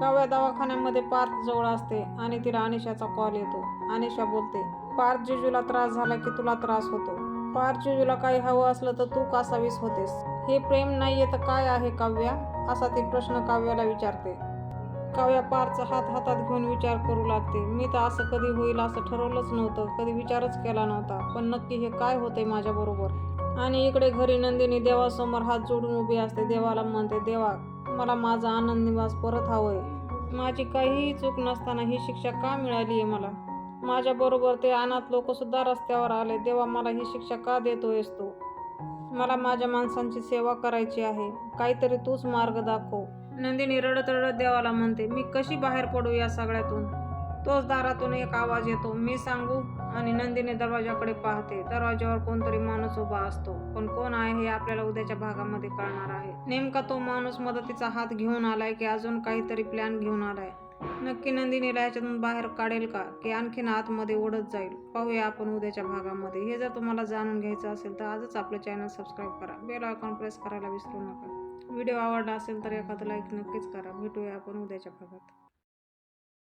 काव्या दवाखान्यामध्ये पार्थ जवळ असते आणि तिला अनिशाचा कॉल येतो. अनिशा बोलते पार्थ जिजूला त्रास झाला की तुला त्रास होतो. पार्थ जिजूला काही हवं असलं तर तू कासावीस होतेस. हे प्रेम नाहीये तर काय आहे काव्या? असा ती प्रश्न काव्याला विचारते. काव्या पारचा हात हातात घेऊन विचार करू लागते. मी तर असं कधी होईल असं ठरवलंच नव्हतं. कधी विचारच केला नव्हता. पण नक्की हे काय होतंय माझ्याबरोबर? आणि इकडे घरी नंदिनी देवासमोर हात जोडून उभी असते. देवाला म्हणते देवा मला माझा आनंद निवास परत हवंय. माझी काहीही चूक नसताना ही शिक्षा का मिळाली आहे मला? माझ्याबरोबर ते अनाथ लोक सुद्धा रस्त्यावर आले. देवा मला ही शिक्षा का देतोयस तू? मला माझ्या माणसांची सेवा करायची आहे. काहीतरी तूच मार्ग दाखव. नंदिनी रडत रडत देवाला म्हणते मी कशी बाहेर पडू या सगळ्यातून? तोच दारातून एक आवाज येतो. मी सांगू? आणि नंदिनी दरवाजाकडे पाहते. दरवाजावर कोणतरी माणूस उभा असतो. पण कोण आहे हे आपल्याला उद्याच्या भागामध्ये कळणार आहे. नेमका तो माणूस मदतीचा हात घेऊन आलाय की अजून काहीतरी प्लॅन घेऊन आलाय? नक्की नंदिनीला याच्यातून बाहेर काढेल का? की आणखीन आतमध्ये ओढत जाईल? पाहूया आपण उद्याच्या भागामध्ये. हे जर तुम्हाला जाणून घ्यायचं असेल तर आजच आपलं चॅनल सबस्क्राईब करा. बेल आयकॉन प्रेस करायला विसरू नका. व्हिडिओ आवडला असेल तर एखादं लाईक नक्कीच करा. भेटूया आपण उद्याच्या भागात.